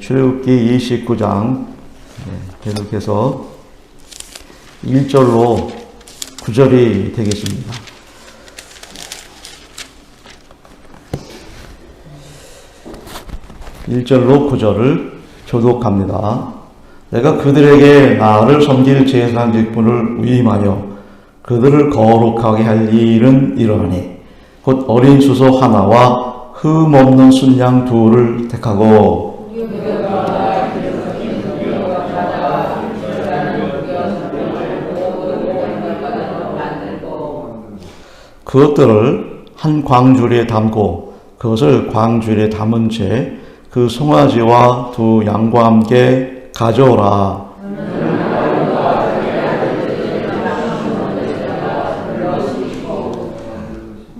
출애굽기 29장 네, 계속해서 1절로 9절이 되겠습니다. 일절로 9절을 교독합니다. 내가 그들에게 나를 섬길 제사장 직분을 위임하여 그들을 거룩하게 할 일은 이러하니 곧 어린 수소 하나와 흠 없는 순양 둘을 택하고 그것들을 한 광주리에 담고 그것을 광주리에 담은 채 그 송아지와 두 양과 함께 가져오라.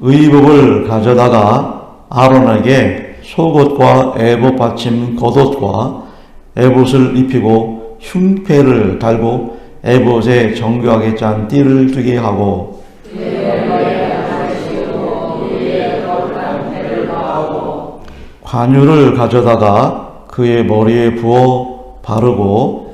의복을 가져다가 아론에게 속옷과 에봇 받침 겉옷과 에봇을 입히고 흉패를 달고 에봇에 정교하게 짠 띠를 두게 하고 관유를 가져다가 그의 머리에 부어 바르고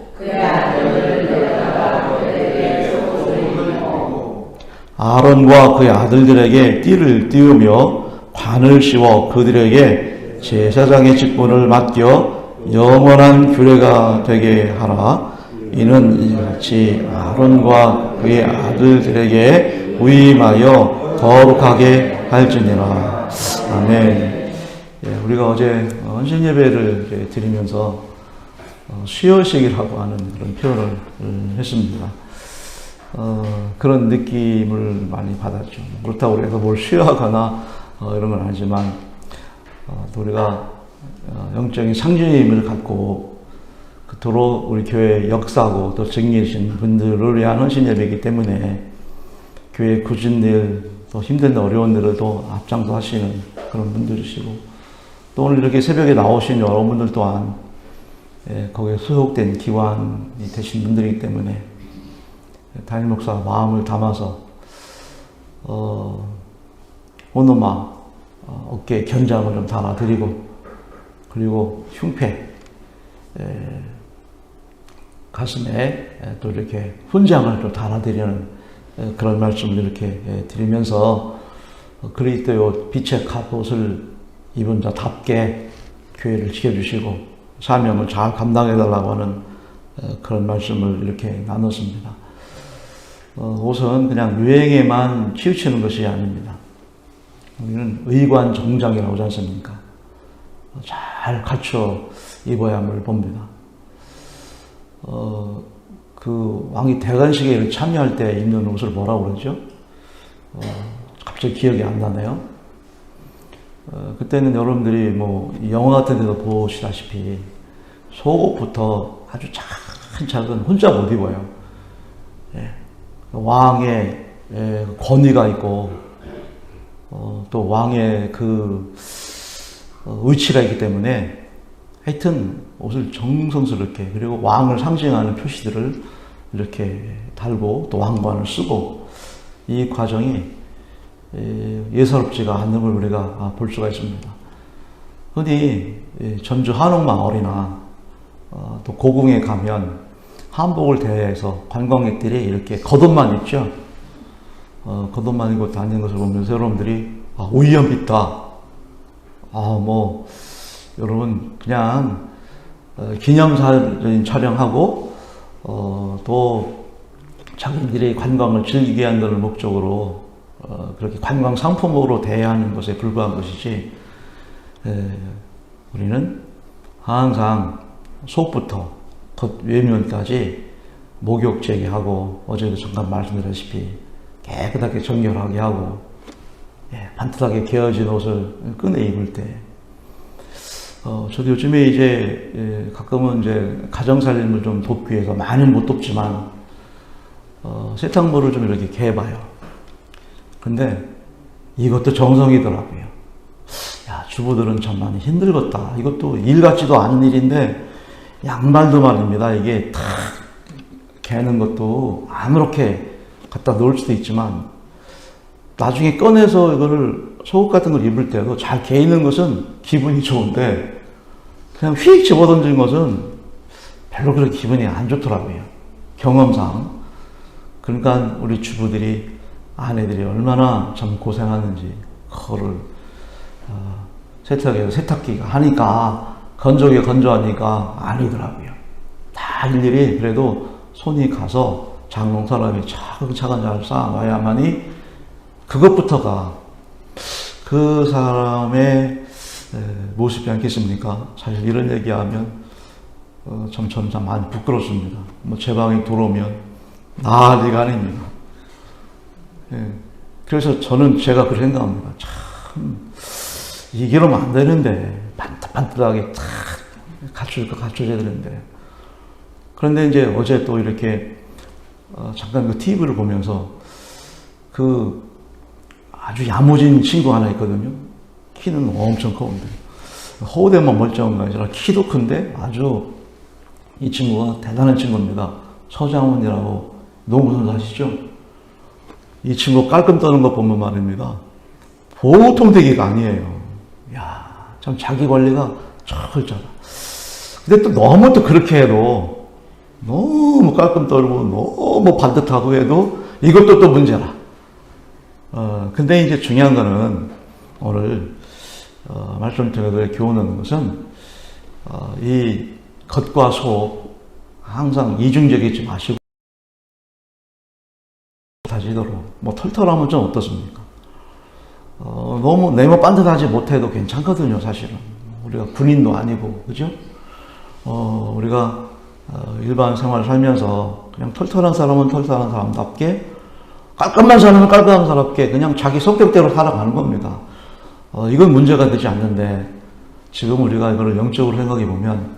아론과 그의 아들들에게 띠를 띄우며 관을 씌워 그들에게 제사장의 직분을 맡겨 영원한 규례가 되게 하라. 이는 이같이 아론과 그의 아들들에게 위임하여 거룩하게 할지니라. 아멘. 예, 우리가 어제 헌신 예배를 드리면서 어, 수여식이라고 하는 그런 표현을 음, 했습니다. 어, 그런 느낌을 많이 받았죠. 그렇다고 해서 뭘 수여하거나 어, 이런 건 아니지만 우리가 어, 영적인 상징임을 갖고 그토록 우리 교회 역사하고 또 증인이신 분들을 위한 헌신 예배이기 때문에 교회 굳은 일, 또 힘든 어려운 또 앞장서 하시는 그런 분들이시고 또 오늘 이렇게 새벽에 나오신 여러분들 또한 예, 거기에 소속된 기관이 되신 분들이기 때문에 담임 목사 마음을 담아서 어, 오노마 어, 어깨에 견장을 좀 달아드리고 그리고 흉패 에, 가슴에 에, 또 이렇게 훈장을 또 달아드리는 에, 그런 말씀을 이렇게 에, 드리면서 어, 그리스도의 빛의 갑옷을 입은 자답게 교회를 지켜주시고 사명을 잘 감당해달라고 하는 어, 그런 말씀을 이렇게 나눴습니다. 어, 옷은 그냥 유행에만 치우치는 것이 아닙니다. 우리는 의관 정장이라고 하지 않습니까? 어, 잘 갖춰 입어야 함을 봅니다. 어, 그 왕이 대관식에 참여할 때 입는 옷을 뭐라고 그러죠? 어, 갑자기 기억이 안 나네요. 어, 그때는 여러분들이 뭐 영화 같은 데도 보시다시피 속옷부터 아주 작은 작은 혼자 못 입어요. 예. 왕의 예, 권위가 있고 어, 또 왕의 그 어, 의치가 있기 때문에 하여튼 옷을 정성스럽게 그리고 왕을 상징하는 표시들을 이렇게 달고 또 왕관을 쓰고 이 과정이 예, 예사롭지가 않는 걸 우리가 아, 볼 수가 있습니다. 흔히 예, 전주 한옥마을이나 어, 또 고궁에 가면 한복을 대해서 관광객들이 이렇게 겉옷만 입죠. 어, 겉옷만 입고 다니는 것을 보면서 여러분들이 아, 오이연 빛다. 아, 뭐 여러분 그냥 어, 기념사진 촬영하고 어, 또 자기들이 관광을 즐기게 한다는 목적으로 어, 그렇게 관광 상품으로 대하는 것에 불과한 것이지 에, 우리는 항상 속부터 겉 외면까지 목욕 제기하고 어제도 잠깐 말씀드렸다시피 깨끗하게 정결하게 하고 예, 반듯하게 개어진 옷을 꺼내 입을 때 어, 저도 요즘에 이제 예, 가끔은 이제 가정 살림을 좀 돕기 위해서 많이는 못 돕지만 어, 세탁물을 좀 이렇게 개봐요. 근데 이것도 정성이더라고요. 야 주부들은 참 많이 힘들겠다. 이것도 일 같지도 않은 일인데 양말도 말입니다. 이게 탁 개는 것도 아무렇게 갖다 놓을 수도 있지만 나중에 꺼내서 이거를 속옷 같은 걸 입을 때도 잘 개있는 것은 기분이 좋은데 그냥 휙 집어던진 것은 별로 그렇게 기분이 안 좋더라고요. 경험상. 그러니까 우리 주부들이 아내들이 얼마나 참 고생하는지 그거를 어, 세탁기에서 세탁기가 하니까 건조기 건조하니까 아니더라고요. 다 일일이 그래도 손이 가서 장롱 사람이 차근차근 잘 쌓아놔야만이 그것부터가 그 사람의 에, 모습이 않겠습니까? 사실 이런 얘기하면 어, 참 많이 부끄럽습니다. 뭐 제 방에 들어오면 난리가 아닙니다. 예. 그래서 저는 제가 그렇게 생각합니다. 참 이러면 안 되는데 반듯반듯하게 탁 갖출 거 갖춰줘야 되는데 그런데 이제 어제 또 이렇게 어, 잠깐 그 TV를 보면서 그 아주 야무진 친구 하나 있거든요. 키는 엄청 커운데 허우대만 멀쩡한 거 아니라 키도 큰데 아주 이 친구가 대단한 친구입니다. 서장훈이라고 농구 선수 아시죠? 이 친구 깔끔 떠는 거 보면 말입니다. 보통 대기가 아니에요. 야, 참 자기 관리가 철저하다. 근데 또 너무 또 그렇게 해도 너무 깔끔 떨고 너무 반듯하고 해도 이것도 또 문제라. 어, 근데 이제 중요한 거는 오늘 어, 말씀 드려도 교훈하는 것은 어, 이 겉과 속 항상 이중적이지 마시고 다지도록 뭐 털털하면 좀 어떻습니까? 어, 너무 네모 반듯하지 못해도 괜찮거든요, 사실은. 우리가 군인도 아니고, 그죠? 어, 우리가 어, 일반 생활 살면서 그냥 털털한 사람은 털털한 사람답게 깔끔한 사람은 깔끔한 사람답게 그냥 자기 성격대로 살아가는 겁니다. 어, 이건 문제가 되지 않는데 지금 우리가 이걸 영적으로 생각해 보면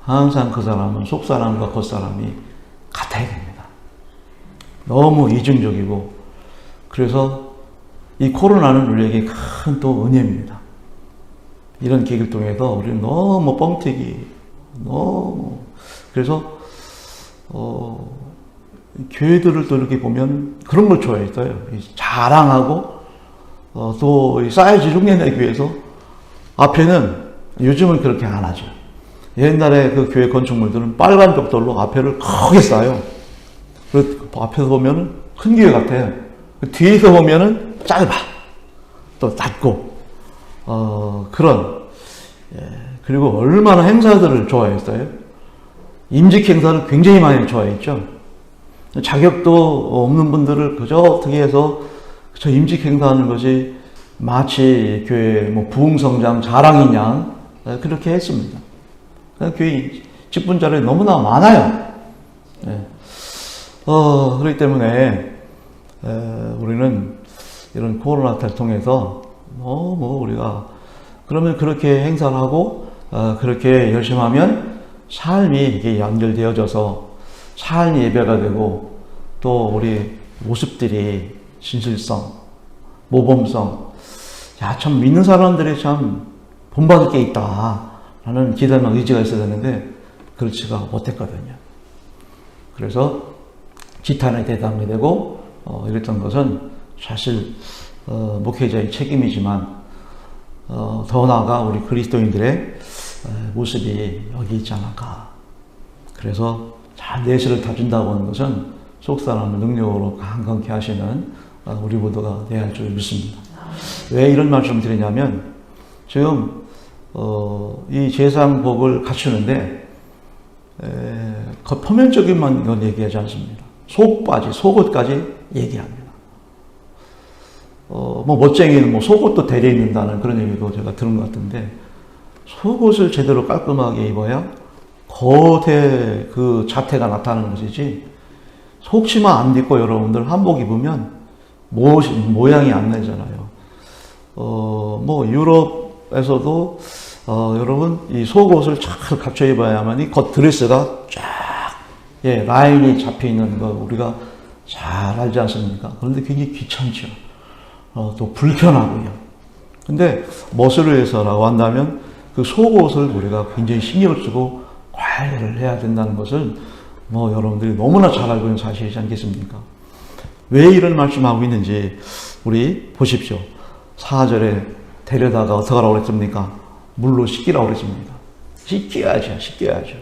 항상 그 사람은 속 사람과 겉 사람이 같아야 됩니다. 너무 이중적이고 그래서 이 코로나는 우리에게 큰 또 은혜입니다. 이런 계기를 통해서 우리는 너무 뻥튀기, 너무 그래서 어, 교회들을 또 이렇게 보면 그런 걸 좋아했어요. 자랑하고 어, 또이 사이즈 흉내내기 위해서 앞에는 요즘은 그렇게 안 하죠. 옛날에 그 교회 건축물들은 빨간 벽돌로 앞에를 크게 쌓아요. 그 앞에서 보면은 큰 교회 같아요. 그 뒤에서 보면은 짧아. 또 낮고. 어, 그런. 예, 그리고 얼마나 행사들을 좋아했어요. 임직 행사를 굉장히 많이 좋아했죠. 자격도 없는 분들을 그저 어떻게 해서 저 임직 행사하는 것이 마치 교회 뭐 부흥성장 자랑이냐 그렇게 했습니다. 교회 직분자들이 너무나 많아요. 예. 어, 그렇기 때문에 에, 우리는 이런 코로나 를 통해서 너무 우리가 그러면 그렇게 행사를 하고 어, 그렇게 열심히 하면 삶이 이게 연결되어져서 삶이 예배가 되고 또 우리 모습들이 진실성, 모범성, 야, 참 믿는 사람들이 참 본받을 게 있다. 라는 기대나 의지가 있어야 되는데, 그렇지가 못했거든요. 그래서 지탄에 대당하게 되고, 어, 이랬던 것은 사실, 어, 목회자의 책임이지만, 어, 더 나아가 우리 그리스도인들의 어, 모습이 여기 있지 않을까. 그래서 잘 내실을 다준다고 하는 것은 속 사람을 능력으로 강건케 하시는 어, 우리 모두가 되어야 할 줄 믿습니다. 왜 이런 말씀 드리냐면 지금 어, 이 재상복을 갖추는데 에, 그 표면적인만 이건 얘기하지 않습니다. 속까지 속옷까지 얘기합니다. 어, 뭐 멋쟁이는 뭐 속옷도 대려 입는다는 그런 얘기도 제가 들은 것 같은데 속옷을 제대로 깔끔하게 입어야 겉에 그 자태가 나타나는 것이지 속치마 안 입고 여러분들 한복 입으면 모, 모양이 안 나잖아요. 어, 뭐 유럽에서도 어, 여러분 이 속옷을 잘 갖춰 입어야만 이 겉 드레스가 쫙 예, 라인이 잡혀 있는 거 우리가 잘 알지 않습니까? 그런데 굉장히 귀찮죠. 어, 또 불편하고요. 근데 위해서라고 한다면 그 속옷을 우리가 굉장히 신경을 쓰고 관리를 해야 된다는 것을 뭐 여러분들이 너무나 잘 알고 있는 사실이지 않겠습니까? 왜 이런 말씀하고 있는지 우리 보십시오. 4절에 데려다가 어떻게 하라고 그랬습니까? 물로 씻기라고 그랬습니다. 씻겨야죠. 씻겨야죠.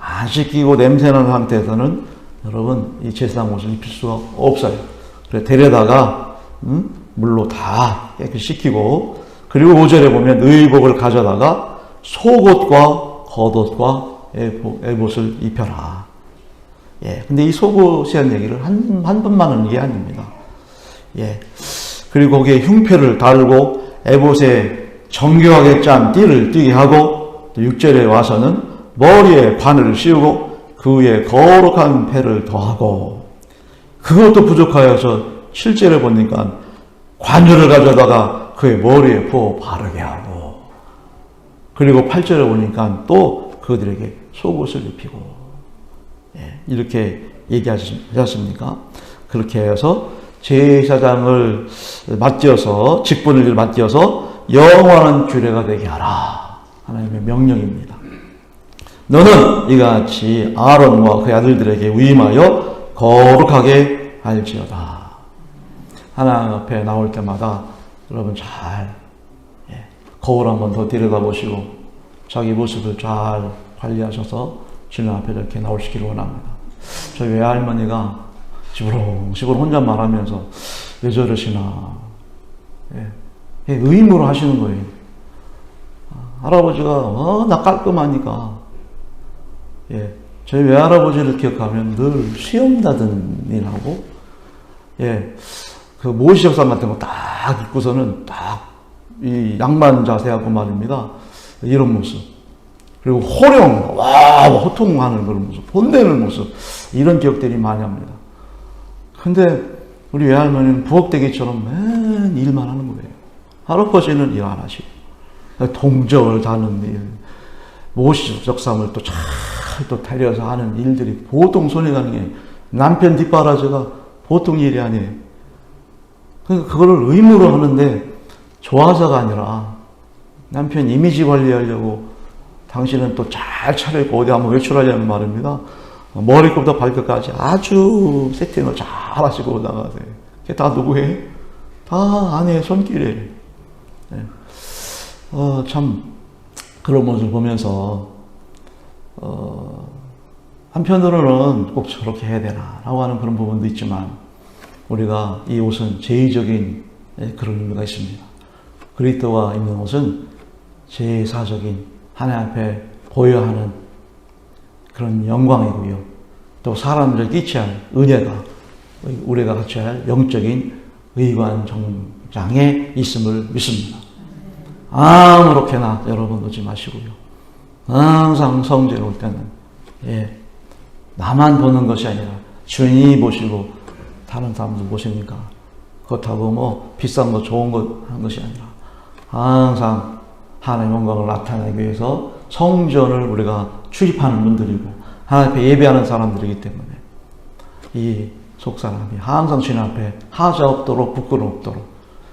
안 씻기고 냄새나는 상태에서는 여러분 이 제사장 옷을 입힐 수가 없어요. 그래 데려다가 음? 물로 다 깨끗이 씻기고 그리고 5절에 보면 의복을 가져다가 속옷과 겉옷과 에봇을 입혀라. 예. 근데 이 속옷이라는 얘기를 한, 한 번만 하는 게 아닙니다. 예. 그리고 거기에 흉패를 달고 에봇에 정교하게 짠 띠를 띠게 하고 또 6절에 와서는 머리에 관을 씌우고 그 위에 거룩한 패를 더하고 그것도 부족하여서 7절에 보니까 관유를 가져다가 그의 머리에 부어 바르게 하고 그리고 8절에 보니까 또 그들에게 속옷을 입히고 예, 이렇게 얘기하지 않습니까? 그렇게 해서 제사장을 맡겨서 직분을 맡겨서 영원한 규례가 되게 하라 하나님의 명령입니다. 너는 이같이 아론과 그의 아들들에게 위임하여 거룩하게 할지어다. 하나님 앞에 나올 때마다 여러분 잘 예, 거울 한번 더 들여다보시고 자기 모습을 잘 관리하셔서 주님 앞에 이렇게 나오시기를 원합니다. 저희 외할머니가 시부렁시부렁 혼잣말 하면서 왜 저러시나 예, 예, 의무로 하시는 거예요. 아, 할아버지가 워낙 깔끔하니까 예, 저희 외할아버지를 기억하면 늘 수염 다든 일하고 예, 그 모시 역사 같은 거딱 입고서는 딱 이 양만 자세하고 말입니다. 이런 모습. 그리고 호령, 와, 호통하는 그런 모습, 혼내는 모습. 이런 기억들이 많이 합니다. 근데 우리 외할머니는 부엌대기처럼 맨 일만 하는 거예요. 할아버지는 일 안 하시고. 동정을 다는 일, 모시 적삼을 또 잘또 데려서 하는 일들이 보통 손에 가는 게 남편 뒷바라지가 보통 일이 아니에요. 그러니까 그거를 의무로 하는데 좋아서가 아니라 남편 이미지 관리하려고 당신은 또 잘 차려입고 어디 한번 외출하려는 말입니다. 머리끝부터 발끝까지 아주 세팅을 잘 하시고 나가세요. 그게 다 누구예요? 다 아내의 손길이에요. 네. 어, 참 그런 모습을 보면서 어, 한편으로는 꼭 저렇게 해야 되나라고 하는 그런 부분도 있지만 우리가 이 옷은 제의적인 예, 그런 의미가 있습니다. 그리스도가 입는 옷은 제사적인 하나님 앞에 보여야 하는 그런 영광이고요. 또 사람들을 끼쳐야 할 은혜가 우리가 갖춰야 할 영적인 의관 정장에 있음을 믿습니다. 아무렇게나 여러분 오지 마시고요. 항상 성전에 올 때는 예, 나만 보는 것이 아니라 주인이 보시고 다른 사람들 보시니까 그렇다고 뭐 비싼 거 좋은 거 하는 것이 아니라 항상 하나님의 영광을 나타내기 위해서 성전을 우리가 출입하는 분들이고 하나님 앞에 예배하는 사람들이기 때문에 이 속사람이 항상 주님 앞에 하자 없도록 부끄러 없도록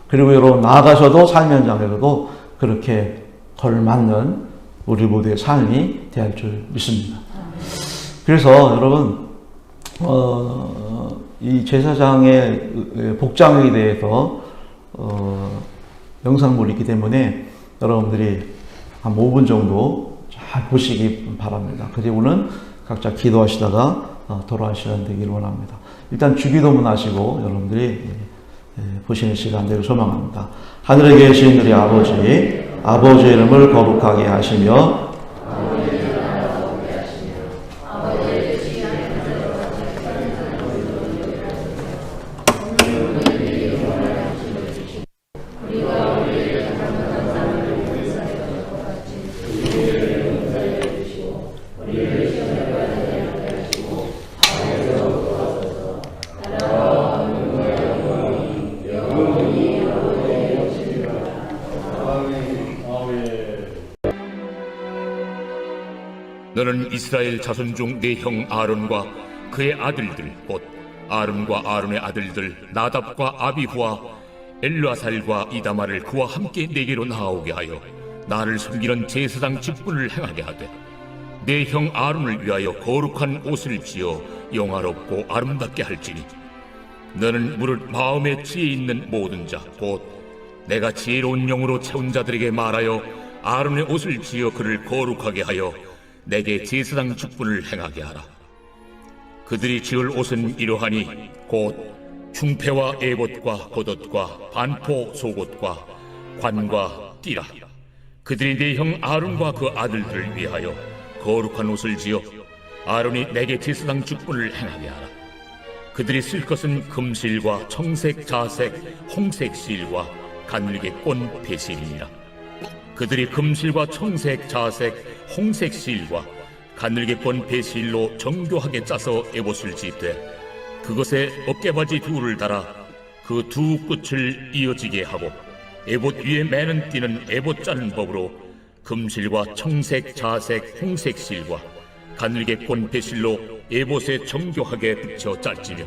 그리고 여러분 나가셔도 삶 현장에서도 그렇게 걸맞는 우리 모두의 삶이 되할 줄 믿습니다. 그래서 여러분 어, 이 제사장의 복장에 대해서 어, 영상물이 있기 때문에 여러분들이 한 5분 정도 잘 보시기 바랍니다. 그리고는 각자 기도하시다가 어, 돌아가시는 되기를 원합니다. 일단 주기도문 하시고 여러분들이 예, 예, 보시는 시간 되길 소망합니다. 하늘에 계신 우리 아버지, 아버지 이름을 거룩하게 하시며 너는 이스라엘 자손 중내형 아론과 그의 아들들 곧 아론과 아론의 아들들 나답과 아비후와 엘르아살과 이다마를 그와 함께 내게로 나오게 하여 나를 섬기는 제사장 직분을 행하게 하되 내 형 아론을 위하여 거룩한 옷을 지어 영화롭고 아름답게 할지니 너는 무릇 마음에 지혜 있는 모든 자 곧 내가 지혜로운 영으로 채운 자들에게 말하여 아론의 옷을 지어 그를 거룩하게 하여 내게 제사장 직분을 행하게 하라. 그들이 지을 옷은 이러하니 곧 흉패와 에봇과 겉옷과 반포 속옷과 관과 띠라. 그들이 내형 아론과 그 아들들을 위하여 거룩한 옷을 지어 아론이 내게 제사장 직분을 행하게 하라. 그들이 쓸 것은 금실과 청색, 자색, 홍색 실과 가늘게 꼰 배실이니라. 그들이 금실과 청색, 자색, 홍색 실과 가늘게 꼰 배실로 정교하게 짜서 에봇을 짓되 그것에 어깨바지 둘을 달아 그 두 끝을 이어지게 하고 에봇 위에 매는 띠는 에봇 짜는 법으로 금실과 청색, 자색, 홍색 실과 가늘게 꼰 배실로 에봇에 정교하게 붙여 짤지며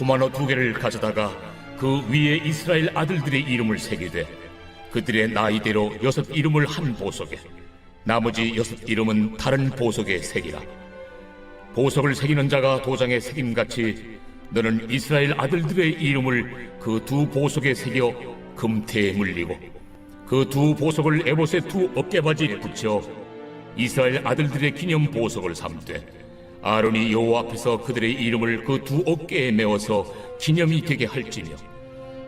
호마노 두 개를 가져다가 그 위에 이스라엘 아들들의 이름을 새기되 그들의 나이대로 여섯 이름을 한 보석에 나머지 여섯 이름은 다른 보석에 새기라. 보석을 새기는 자가 도장에 새김같이 너는 이스라엘 아들들의 이름을 그 두 보석에 새겨 금태에 물리고 그 두 보석을 에봇의 두 어깨바지에 붙여 이스라엘 아들들의 기념 보석을 삼되 아론이 여호와 앞에서 그들의 이름을 그 두 어깨에 메어서 기념이 되게 할지며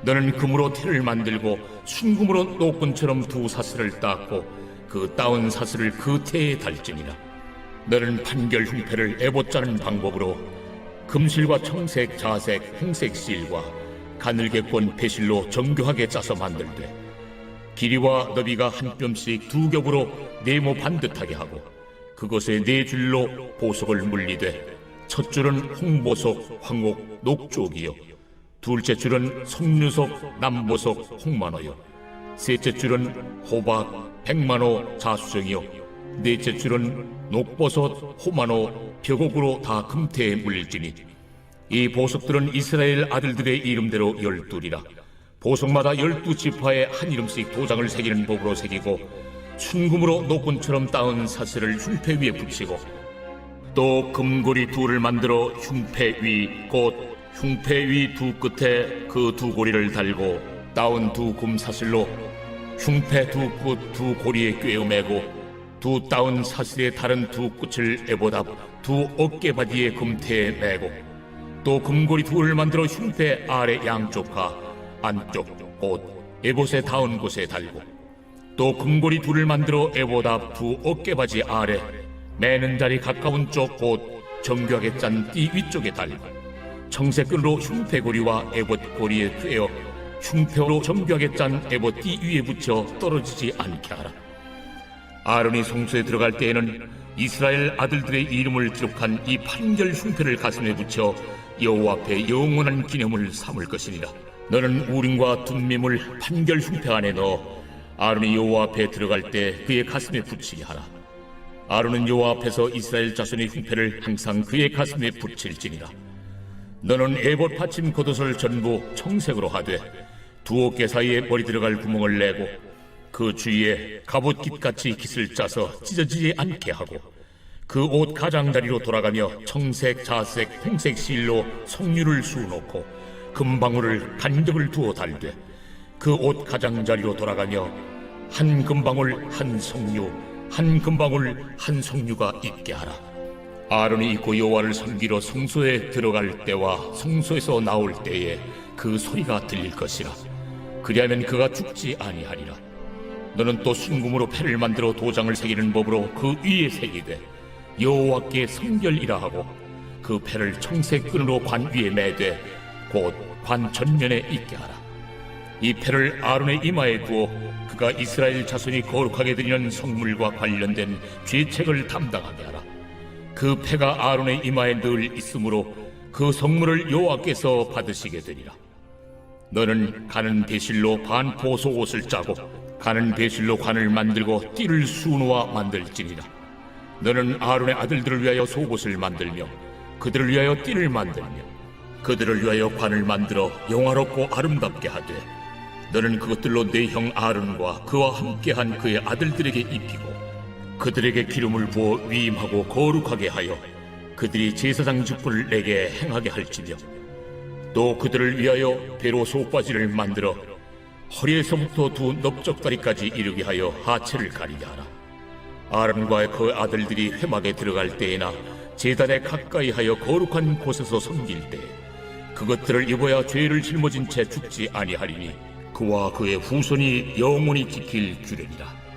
너는 금으로 태를 만들고 순금으로 노끈처럼 두 사슬을 닦고 그 따온 사슬을 그 태에 달지니라. 너는 판결 흉패를 에봇 짜는 방법으로 금실과 청색, 자색, 홍색 실과 가늘게 꼰 배실로 정교하게 짜서 만들되 길이와 너비가 한 뼘씩 두 겹으로 네모 반듯하게 하고 그것에 네 줄로 보석을 물리되 첫 줄은 홍보석, 황옥, 녹쪽이요 둘째 줄은 석류석, 남보석, 홍만호요. 셋째 줄은 호박, 백만호, 자수정이요. 넷째 줄은 녹버섯, 호만호, 벽옥으로 다 금태에 물릴지니. 이 보석들은 이스라엘 아들들의 이름대로 열둘이라. 보석마다 열두 지파에 한 이름씩 도장을 새기는 법으로 새기고 순금으로 노끈처럼 따은 사슬을 흉패 위에 붙이고 또 금고리 둘을 만들어 흉패 위 곧 흉패 위 두 끝에 그 두 고리를 달고 따온 두 금사슬로 흉패 두끝두 고리에 꿰어매고 두 따온 사슬의 다른 두 끝을 에보다 두 어깨바디의 금태에 매고 또 금고리 둘을 만들어 흉패 아래 양쪽과 안쪽 곧 에봇에 닿은 곳에 달고 또 금고리 둘을 만들어 에보다 두 어깨바지 아래 매는 자리 가까운 쪽곧 정교하게 짠 띠 위쪽에 달고 청색끈으로 흉패고리와 에봇 고리에 꿰어 흉패로 정교하게 짠 에봇 띠 위에 붙여 떨어지지 않게 하라. 아론이 성소에 들어갈 때에는 이스라엘 아들들의 이름을 기록한 이 판결 흉패를 가슴에 붙여 여호와 앞에 영원한 기념을 삼을 것이니라. 너는 우림과 둠밈을 판결 흉패 안에 넣어 아론이 여호와 앞에 들어갈 때 그의 가슴에 붙이게 하라. 아론은 여호와 앞에서 이스라엘 자손의 흉패를 항상 그의 가슴에 붙일지니라. 너는 에봇 받침 겉옷을 전부 청색으로 하되 두 어깨 사이에 머리 들어갈 구멍을 내고 그 주위에 갑옷깃같이 깃을 짜서 찢어지지 않게 하고 그 옷 가장자리로 돌아가며 청색, 자색, 홍색 실로 석류를 수놓고 금방울을 간격을 두어 달되 그 옷 가장자리로 돌아가며 한 금방울 한 석류 한 금방울 한 석류가 있게 하라 아론이 입고 여호와를 섬기러 성소에 들어갈 때와 성소에서 나올 때에 그 소리가 들릴 것이라. 그리하면 그가 죽지 아니하리라. 너는 또 순금으로 패를 만들어 도장을 새기는 법으로 그 위에 새기되 여호와께 성결이라 하고 그 패를 청색 끈으로 관 위에 매되 곧 관 전면에 있게 하라. 이 패를 아론의 이마에 두어 그가 이스라엘 자손이 거룩하게 드리는 성물과 관련된 죄책을 담당하게 하라 그 패가 아론의 이마에 늘 있으므로 그 성물을 여호와께서 받으시게 되리라 너는 가는 배실로 반포소 옷을 짜고 가는 배실로 관을 만들고 띠를 수놓아 만들지니라. 너는 아론의 아들들을 위하여 속옷을 만들며 그들을 위하여 띠를 만들며 그들을 위하여 관을 만들어 영화롭고 아름답게 하되 너는 그것들로 내 형 아론과 그와 함께한 그의 아들들에게 입히고 그들에게 기름을 부어 위임하고 거룩하게 하여 그들이 제사장 직분을 내게 행하게 할지며 또 그들을 위하여 배로 속바지를 만들어 허리에서부터 두 넓적다리까지 이르게 하여 하체를 가리게 하라. 아론과 그 아들들이 회막에 들어갈 때에나 제단에 가까이 하여 거룩한 곳에서 섬길 때 그것들을 입어야 죄를 짊어진 채 죽지 아니하리니 그와 그의 후손이 영원히 지킬 규례니라.